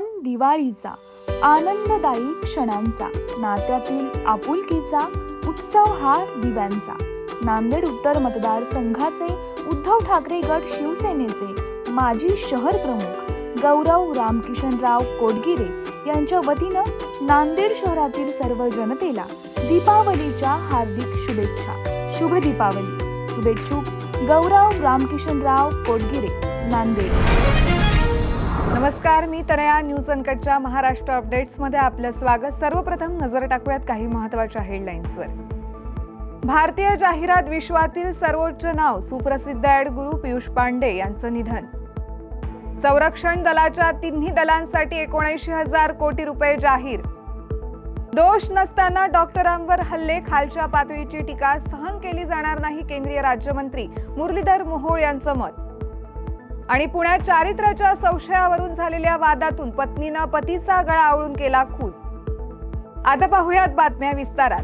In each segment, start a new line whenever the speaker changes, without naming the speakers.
सण दिवाळीचा आनंददायी क्षणांचा नात्यातील आपुलकीचा उत्सव हा दिव्यांचा. नांदेड उत्तर मतदारसंघाचे उद्धव ठाकरे गट शिवसेनेचे माजी शहर प्रमुख गौरव रामकिशनराव कोडगिरे यांच्या वतीनं नांदेड शहरातील सर्व जनतेला दीपावलीच्या हार्दिक शुभेच्छा. शुभ दीपावली. शुभेच्छुक गौरव रामकिशनराव कोडगिरे नांदेड. नमस्कार मी तनया. न्यूज अनकटच्या महाराष्ट्र अपडेट्समध्ये आपलं स्वागत. सर्वप्रथम नजर टाकूयात काही महत्त्वाच्या हेडलाईन्सवर. भारतीय जाहिरात विश्वातील सर्वोच्च नाव सुप्रसिद्ध ॲड गुरु पियुष पांडे यांचं निधन. संरक्षण दलाच्या तिन्ही दलांसाठी एकोणऐंशी हजार कोटी रुपये जाहीर. दोष नसताना डॉक्टरांवर हल्ले खालच्या पातळीची टीका सहन केली जाणार नाही केंद्रीय राज्यमंत्री मुरलीधर मोहोळ यांचं मत. आणि पुण्यात चारित्र्याच्या संशयावरून झालेल्या वादातून पत्नीनं पतीचा गळा आवळून केला खून. आता पाहूयात बातम्या विस्तारात.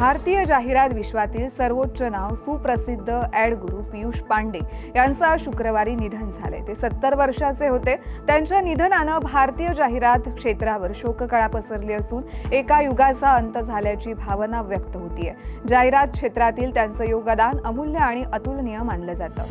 भारतीय जाहिरात विश्वातील सर्वोच्च नाव सुप्रसिद्ध ॲड गुरु पियुष पांडे यांचं आज शुक्रवारी निधन झाले ते सत्तर वर्षाचे होते. त्यांच्या निधनानं भारतीय जाहिरात क्षेत्रावर शोककळा पसरली असून एका युगाचा अंत झाल्याची भावना व्यक्त होतीये. जाहिरात क्षेत्रातील त्यांचं योगदान अमूल्य आणि अतुलनीय मानलं जातं.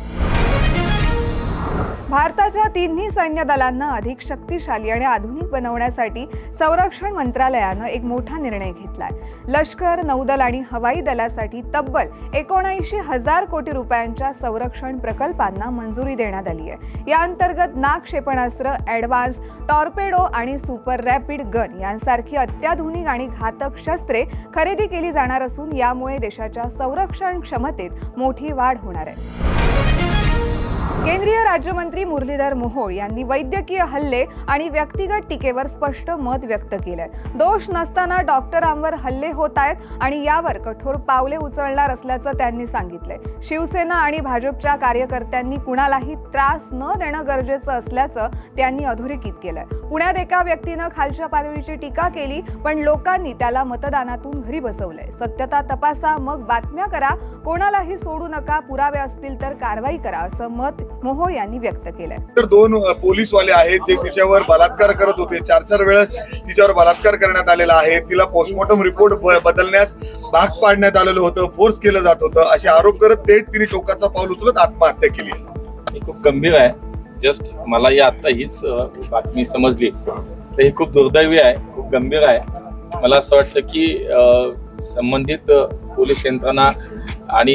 भारताच्या तिन्ही सैन्य दलांना अधिक शक्तिशाली आणि आधुनिक बनवण्यासाठी संरक्षण मंत्रालयानं एक मोठा निर्णय घेतलाय. लष्कर नौदल आणि हवाई दलासाठी तब्बल एकोणऐंशी हजार कोटी रुपयांच्या संरक्षण प्रकल्पांना मंजुरी देण्यात आली आहे. या अंतर्गत नाग क्षेपणास्त्र ॲडव्हान्स टॉर्पेडो आणि सुपर रॅपिड गन यांसारखी अत्याधुनिक आणि घातक शस्त्रे खरेदी केली जाणार असून यामुळे देशाच्या संरक्षण क्षमतेत मोठी वाढ होणार आहे. केंद्रीय राज्यमंत्री मुरलीधर मोहोळ यांनी वैद्यकीय हल्ले आणि व्यक्तिगत टीकेवर स्पष्ट मत व्यक्त केलंय. दोष नसताना डॉक्टरांवर हल्ले होत आहेत आणि यावर कठोर पावले उचलणार असल्याचं त्यांनी सांगितलंय. शिवसेना आणि भाजपच्या कार्यकर्त्यांनी कुणालाही त्रास न देणं गरजेचं असल्याचं त्यांनी अधोरेखित केलंय. पुण्यात एका व्यक्तीनं खालच्या पातळीची टीका केली पण लोकांनी त्याला मतदानातून घरी बसवलंय. सत्यता तपासा मग बातम्या करा. कोणालाही सोडू नका पुरावे असतील तर कारवाई करा असं मत मोहोळ यांनी व्यक्त केलंय.
तर दोन पोलीसवाले आहेत जे तिच्यावर बलात्कार करत होते. चार चार वेळेस तिच्यावर बलात्कार करण्यात आलेला आहे. तिला पोस्टमॉर्टम रिपोर्ट बदलण्यास भाग पाडण्यात आलेलं होतं फोर्स केलं जात होतं. असे आरोप करत थेट तिने टोकाचा पाऊल उचलत आत्महत्या केली.
हे खूप गंभीर आहे. जस्ट मला या आता हीच बातमी समजली. तर हे खूप दुर्दैवी आहे खूप गंभीर आहे. मला असं वाटतं की संबंधित पोलीस यंत्रणा आणि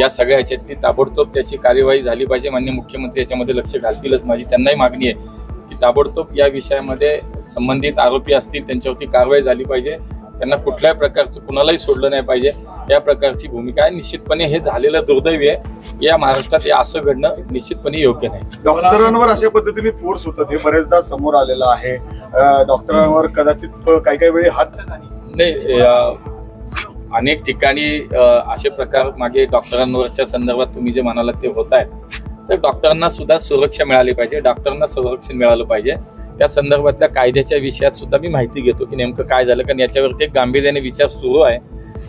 या सगळ्या ह्याच्यातली ताबडतोब त्याची कार्यवाही झाली पाहिजे. मान्य मुख्यमंत्री याच्यामध्ये लक्ष घालतीलच. माझी त्यांनाही मागणी आहे की ताबडतोब या विषयामध्ये संबंधित आरोपी असतील त्यांच्यावरती कारवाई झाली पाहिजे. त्यांना कुठल्याही प्रकारचं कुणालाही सोडलं नाही पाहिजे. या प्रकारची भूमिका आहे. निश्चितपणे हे झालेलं दुर्दैवी आहे. या महाराष्ट्रात हे असं घडणं निश्चितपणे योग्य नाही.
डॉक्टरांवर अशा पद्धतीने फोर्स होतात हे बरेचदा समोर आलेलं आहे. डॉक्टरांवर कदाचित काही काही वेळी हात
नाही अनेक ठिकाणी असे प्रकार मागे डॉक्टरांवरच्या संदर्भात तुम्ही जे म्हणाला ते होत आहेत. तर डॉक्टरांना सुद्धा सुरक्षा मिळाली पाहिजे डॉक्टरांना संरक्षण मिळालं पाहिजे. त्या संदर्भातल्या कायद्याच्या विषयात सुद्धा मी माहिती घेतो की नेमकं काय झालं कारण याच्यावरती एक गांभीर्याने विचार सुरू आहे.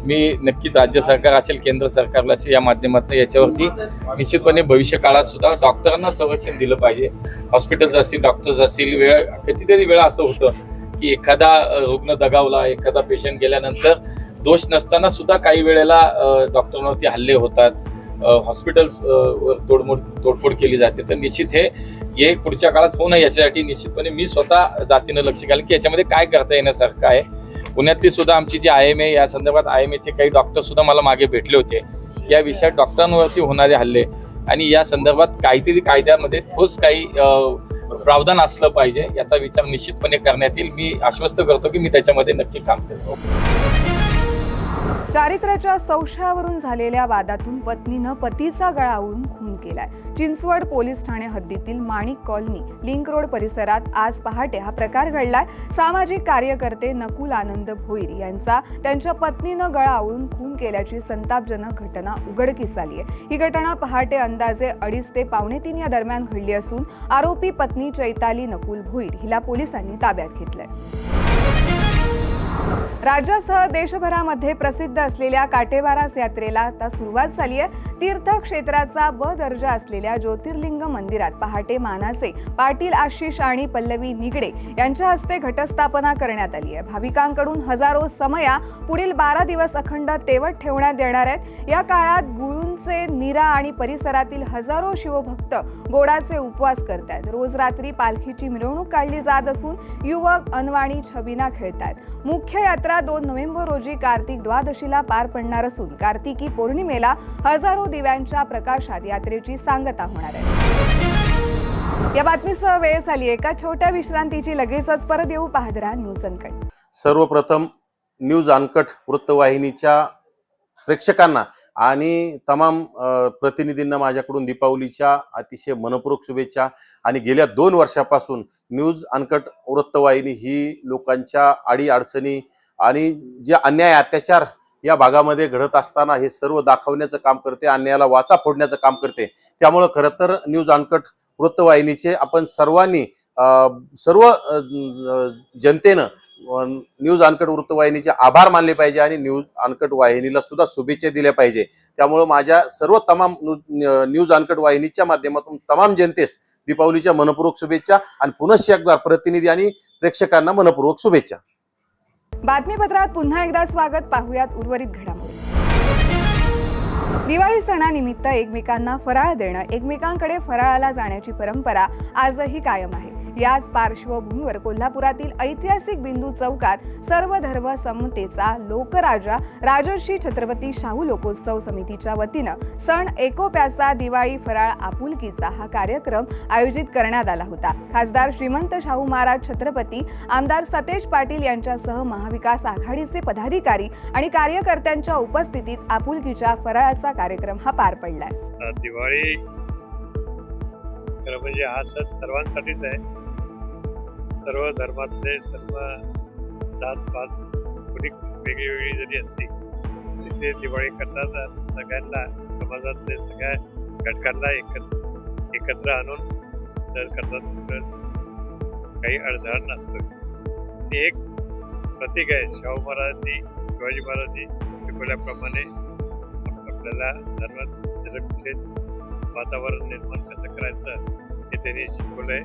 मी नक्कीच राज्य सरकार असेल केंद्र सरकारला असेल या माध्यमातून याच्यावरती निश्चितपणे भविष्य काळात सुद्धा डॉक्टरांना संरक्षण दिलं पाहिजे. हॉस्पिटल्स असतील डॉक्टर्स असतील वेळ कितीतरी वेळा असं होतं की एखादा रुग्ण दगावला एखादा पेशंट गेल्यानंतर दोष नसताना सुद्धा काही वेळेला डॉक्टरांवरती हल्ले होतात. हॉस्पिटल्स तोडमोड तोडफोड केली जाते. तर निश्चित हे हे पुढच्या काळात होऊ नये याच्यासाठी निश्चितपणे मी स्वतः जातीनं लक्ष घालेन की याच्यामध्ये काय करता येण्यासारखं आहे. पुण्यातली सुद्धा आमची जी आय एम ए या संदर्भात आय एम एचे काही डॉक्टर सुद्धा मला मागे भेटले होते. या विषयात डॉक्टरांवरती होणारे हल्ले आणि या संदर्भात काहीतरी कायद्यामध्ये ठोस काही प्रावधान असलं पाहिजे याचा विचार निश्चितपणे करण्यात येईल. मी आश्वस्त करतो की मी त्याच्यामध्ये नक्की काम करतो
चारित्र्याच्या संशयावरून झालेल्या वादातून पत्नीनं पतीचा गळा आवळून खून केलाय. चिंचवड पोलीस ठाणे हद्दीतील माणिक कॉलनी लिंक रोड परिसरात आज पहाटे हा प्रकार घडलाय. सामाजिक कार्यकर्ते नकुल आनंद भोईर यांचा त्यांच्या पत्नीनं गळा आवळून खून केल्याची संतापजनक घटना उघडकीस आली आहे ही घटना पहाटे अंदाजे अडीच ते पावणे तीन या दरम्यान घडली असून आरोपी पत्नी चैताली नकुल भोईर हिला पोलिसांनी ताब्यात घेतलंय. राज्यासह देशभरामध्ये प्रसिद्ध असलेल्या काटेवारास यात्रेला आता सुरुवात झाली आहे. तीर्थक्षेत्राचा ब दर्जा असलेल्या ज्योतिर्लिंग मंदिरात पहाटे मानाचे पाटील आशिष आणि पल्लवी निगडे यांच्या हस्ते घटस्थापना करण्यात आली आहे. भाविकांकडून हजारो समया पुढील बारा दिवस अखंड तेवत ठेवण्यात येणार आहेत. या काळात गुळूंचे निरा आणि परिसरातील हजारो शिवभक्त गोडाचे उपवास करतायत रोज रात्री पालखीची मिरवणूक काढली जात असून युवक अनवाणी छबिना खेळतायत. मुख्य यात्रा दोन नोव्हेंबर रोजी कार्तिक द्वादशीला पार पडणार असून कार्तिकी पौर्णिमेला हजारो दिव्यांच्या प्रकाशात यात्रेची सांगता होणार आहे. या बातमीसह वेळ झाली एका छोट्या विश्रांतीची लगेचच परत येऊ. पाहत राहा न्यूज अनकट
सर्वप्रथम न्यूज अनकट वृत्तवाहिनीच्या प्रेक्षकांना आणि तमाम प्रतिनिधींना माझ्याकडून दीपावलीच्या अतिशय मनपूर्वक शुभेच्छा. आणि गेल्या दोन वर्षापासून न्यूज अनकट वृत्तवाहिनी ही लोकांच्या आडी अडचणी आणि जे अन्याय अत्याचार या भागामध्ये घडत असताना हे सर्व दाखवण्याचं काम करते अन्यायाला वाचा फोडण्याचं काम करते. त्यामुळं खरं तर न्यूज अनकट वृत्तवाहिनीचे आपण सर्वांनी सर्व जनतेनं न्यूज अनकट वृत्तवाहिनीचे आभार मानले पाहिजे आणि न्यूज अनकट वाहिनीला सुद्धा शुभेच्छा दिल्या पाहिजे. त्यामुळं माझ्या सर्व तमाम न्यू- न्यूज अनकट वाहिनीच्या माध्यमातून तमाम जनतेस दीपावलीच्या मनपूर्वक शुभेच्छा आणि पुनश्च एकदा प्रतिनिधी आणि प्रेक्षकांना मनपूर्वक शुभेच्छा.
बातमीपत्रात पुन्हा एकदा स्वागत पाहूयात उर्वरित घडामोडी. दिवाळी सणानिमित्त एकमेकांना फराळ देणं एकमेकांकडे फराळाला जाण्याची परंपरा आजही कायम आहे. याच पार्श्वभूमीवर कोल्हापुरातील ऐतिहासिक बिंदू चौकात सर्व धर्म समतेचा लोकराजा राजर्षी छत्रपती शाहू लोकोत्सव समितीच्या वतीनं सण एकोप्याचा दिवाळी फराळ आपुलकीचा हा कार्यक्रम आयोजित करण्यात आला होता. खासदार श्रीमंत शाहू महाराज छत्रपती आमदार सतेज पाटील यांच्यासह महाविकास आघाडीचे पदाधिकारी आणि कार्यकर्त्यांच्या उपस्थितीत आपुलकीच्या फराळाचा कार्यक्रम हा पार पडलाय.
दिवाळी खरं म्हणजे हा सण सर्वांसाठीच आहे. सर्व धर्मातले सर्व जात पात कुणी वेगळी वेगळी जरी असते तिथे दिवाळी करतात सगळ्यांना समाजातले सगळ्या घटकांना एकत्र एकत्र आणून सण करतात काही अडथळा नसतो. ते एक प्रतीक आहे शाहू महाराजांनी शिवाजी महाराजांनी शिकवल्याप्रमाणे आपल्याला धर्मनिरपेक्ष वातावरण निर्माण कसं करायचं हे त्यांनी आहे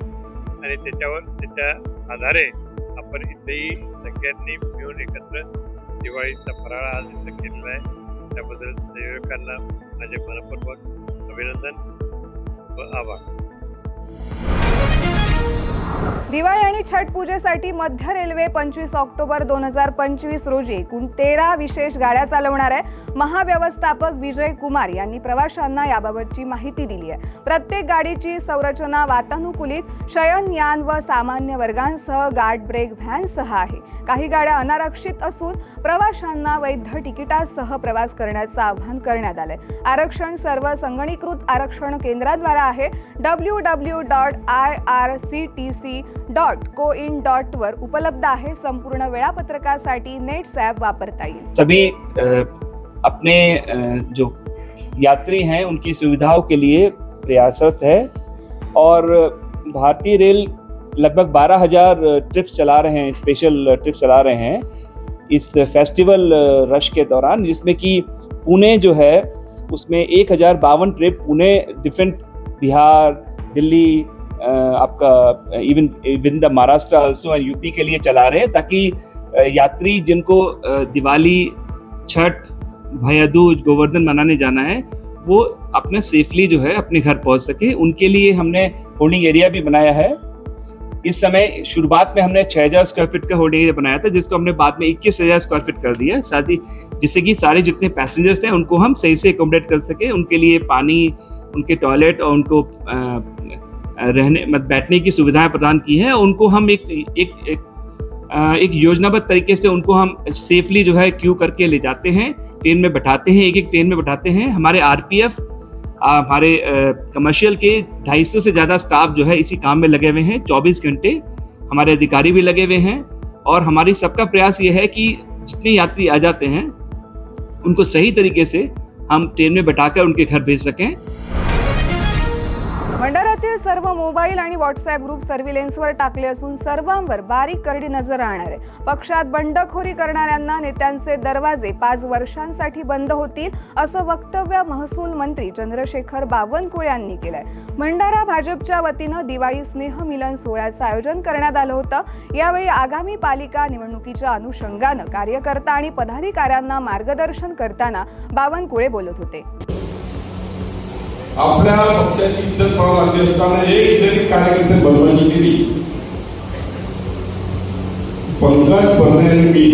आणि त्याच्यावर त्याच्या आधारे आपण इथेही सगळ्यांनी मिळून एकत्र दिवाळीचा फराळ आज इथं केलेला आहे. त्याबद्दल संयोजकांना माझे मनपूर्वक अभिनंदन व आभार.
दिवाळी आणि छठ पूजेसाठी मध्य रेल्वे पंचवीस ऑक्टोबर दोन हजार पंचवीस रोजी एकूण तेरा विशेष गाड्या चालवणार आहे. महाव्यवस्थापक विजय कुमार यांनी प्रवाशांना याबाबतची माहिती दिली आहे. प्रत्येक गाडीची संरचना वातानुकूलित शयनयान व सामान्य वर्गांसह गार्ड ब्रेक व्हॅनसह आहे. काही गाड्या अनारक्षित असून प्रवाशांना वैध तिकिटासह प्रवास करण्याचं आवाहन करण्यात आलंय. आरक्षण सर्व संगणीकृत आरक्षण केंद्राद्वारे आहे. W W dot I R C T C dot co in dot वर उपलब्ध आहे. संपूर्ण वेळापत्रकासाठी नेट्स ॲप वापरता येईल.
सभी अपने जो यात्री हैं उनकी सुविधाओं के लिए प्रयासरत है और भारतीय रेल लगभग 12,000 ट्रिप्स चला रहे हैं स्पेशल ट्रिप्स चला रहे हैं इस फेस्टिवल रश के दौरान जिसमें कि पुणे जो है उसमें एक हज़ार बावन ट्रिप पुणे डिफरेंट बिहार दिल्ली आपका even even the Maharashtra also and UP के लिए चला रहे हैं ताकि यात्री जिनको दिवाली, छठ, भयादूज, गोवर्धन मनाने जाना है, वो अपना सेफली जो है अपने घर पहुँच सके। उनके लिए हमने होल्डिंग एरिया भी बनाया है। इस समय शुरुआत में हमने 6000 स्क्वायर फीट का होल्डिंग एरिया बनाया था, जिसको हमने बाद में 21000 स्क्वायर फीट कर दिया। साथ ही जिससे कि सारे जितने पैसेंजर्स हैं, उनको हम सही से एकोमोडेट कर सके। उनके लिए पानी, उनके टॉयलेट और उनको रहने मत बैठने की सुविधाएँ प्रदान की हैं। उनको हम एक एक एक, एक योजनाबद्ध तरीके से उनको हम सेफली जो है क्यू करके ले जाते हैं ट्रेन में बैठाते हैं एक एक ट्रेन में बैठाते हैं। हमारे आरपीएफ हमारे कमर्शियल के 250 से ज़्यादा स्टाफ जो है इसी काम में लगे हुए हैं 24 घंटे। हमारे अधिकारी भी लगे हुए हैं और हमारी सबका प्रयास ये है कि जितने यात्री आ जाते हैं उनको सही तरीके से हम ट्रेन में बैठाकर उनके घर भेज सकें।
भंडाऱ्यातील सर्व मोबाईल आणि व्हॉट्सअप ग्रुप सर्व्हिलेन्सवर टाकले असून सर्वांवर बारीक करडी नजर राहणार आहे. पक्षात बंडखोरी करणाऱ्यांना नेत्यांचे दरवाजे पाच वर्षांसाठी बंद होतील असं वक्तव्य महसूल मंत्री चंद्रशेखर बावनकुळे यांनी केलंय. भंडारा भाजपच्या वतीनं दिवाळी स्नेह मिलन सोहळ्याचं आयोजन करण्यात आलं होतं. यावेळी आगामी पालिका निवडणुकीच्या अनुषंगानं कार्यकर्ता आणि पदाधिकाऱ्यांना मार्गदर्शन करताना बावनकुळे बोलत होते.
आपल्या पक्षाची इज्जत व्हावं लागली असताना एक जरी कार्यकर्ते बनवायची केली पंकज भरण्याने मी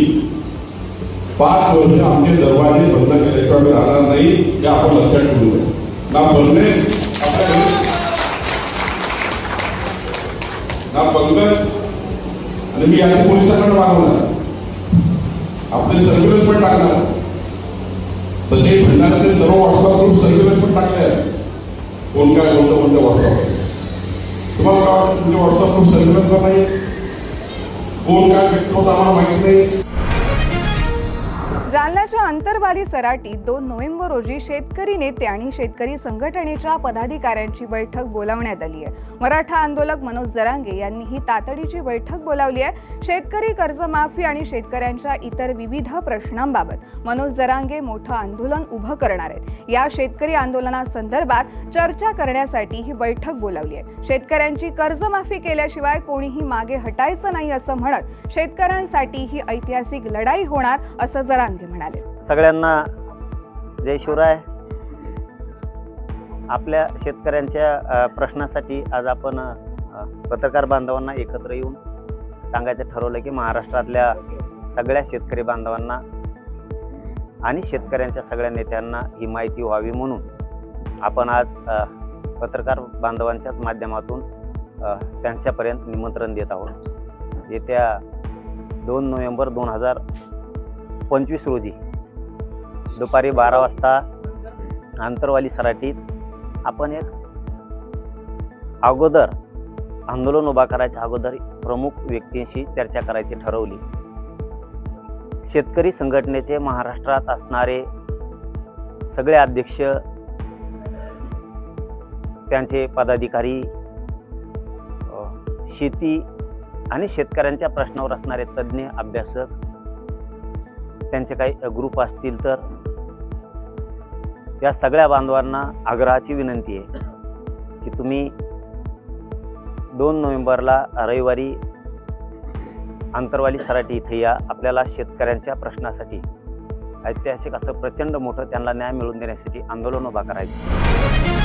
पाच वर्ष आमचे दरवाजे बंद केल्याशिवाय राहणार नाही हे आपण लक्षात ठेवू ना भरणे ना पंकज आणि मी याच्या पोलिसांकडे मागवणार. आपले सर्व्हिलन्स पण टाकणार. तसे भंडाऱ्याचे सर्व व्हॉट्सअप ग्रुप सर्व्हिलन्स पण टाकले आहेत कोण काय बोलतं कोणत्या व्हॉट्सअप तुम्हाला काय वाटतं तुमचे व्हॉट्सअप ग्रुप सर्व्हिलन्स नाही कोण काय व्यक्त आम्हाला माहीत नाही.
जालन्याच्या अंतरवाली सराटीत दोन नोव्हेंबर रोजी शेतकरी नेते आणि शेतकरी संघटनेच्या पदाधिकाऱ्यांची बैठक बोलावण्यात आली आहे. मराठा आंदोलक मनोज जरांगे यांनी ही तातडीची बैठक बोलावली आहे. शेतकरी कर्जमाफी आणि शेतकऱ्यांच्या इतर विविध प्रश्नांबाबत मनोज जरांगे मोठं आंदोलन उभं करणार आहेत. या शेतकरी आंदोलनासंदर्भात चर्चा करण्यासाठी ही बैठक बोलावली आहे. शेतकऱ्यांची कर्जमाफी केल्याशिवाय कोणीही मागे हटायचं नाही असं म्हणत शेतकऱ्यांसाठी ही ऐतिहासिक लढाई होणार असं जरांगे म्हणाले.
सगळ्यांना जय शिवराय. आपल्या शेतकऱ्यांच्या प्रश्नासाठी आज आपण पत्रकार बांधवांना एकत्र येऊन सांगायचं ठरवलं की महाराष्ट्रातल्या सगळ्या शेतकरी बांधवांना आणि शेतकऱ्यांच्या सगळ्या नेत्यांना ही माहिती व्हावी म्हणून आपण आज पत्रकार बांधवांच्याच माध्यमातून त्यांच्यापर्यंत निमंत्रण देत आहोत. येत्या दोन नोव्हेंबर दोन हजार पंचवीस रोजी. दुपारी बारा वाजता आंतरवाली सराटीत आपण एक अगोदर आंदोलन उभा करायच्या अगोदर प्रमुख व्यक्तींशी चर्चा करायची ठरवली. शेतकरी संघटनेचे महाराष्ट्रात असणारे सगळे अध्यक्ष त्यांचे पदाधिकारी शेती आणि शेतकऱ्यांच्या प्रश्नावर असणारे तज्ज्ञ अभ्यासक त्यांचे काही ग्रुप असतील तर या सगळ्या बांधवांना आग्रहाची विनंती आहे की तुम्ही दोन नोव्हेंबरला रविवारी आंतरवाली सराटी इथे या. आपल्याला शेतकऱ्यांच्या प्रश्नासाठी ऐतिहासिक असं प्रचंड मोठं त्यांना न्याय मिळवून देण्यासाठी आंदोलन उभा करायचं.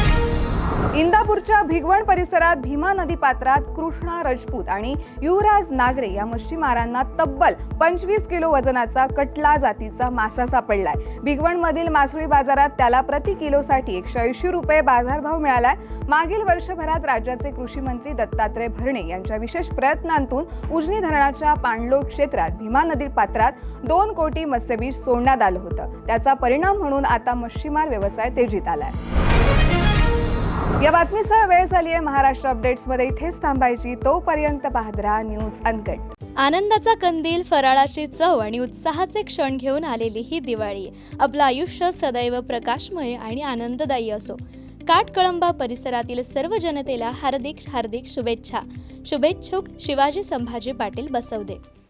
इंदापूरच्या भिगवण परिसरात भीमा नदी पात्रात कृष्णा राजपूत आणि युवराज नागरे या मच्छीमारांना तब्बल पंचवीस किलो वजनाचा कटला जातीचा मासा सापडलाय. भिगवणमधील मासळी बाजारात त्याला प्रति किलोसाठी एकशे ऐंशी रुपये बाजारभाव मिळालाय. मागील वर्षभरात राज्याचे कृषी मंत्री दत्तात्रय भरणे यांच्या विशेष प्रयत्नांतून उजनी धरणाच्या पाणलोट क्षेत्रात भीमा नदी पात्रात दोन कोटी मत्स्यबीज सोडण्यात आलं होतं. त्याचा परिणाम म्हणून आता मच्छीमार व्यवसाय तेजीत आलाय. या बातमीसह वेळ झाली आहे महाराष्ट्र अपडेट्समध्ये. इथेच थांबायची तोपर्यंत पाहत राहा न्यूज अनकट.
आनंदाचा कंदील फराळाची चव आणि उत्साहाचे क्षण घेऊन आलेली ही दिवाळी. आपलं आयुष्य सदैव प्रकाशमय आणि आनंददायी असो. काटकळंबा परिसरातील सर्व जनतेला हार्दिक हार्दिक शुभेच्छा. शुभेच्छुक शिवाजी संभाजी पाटील बसवदे.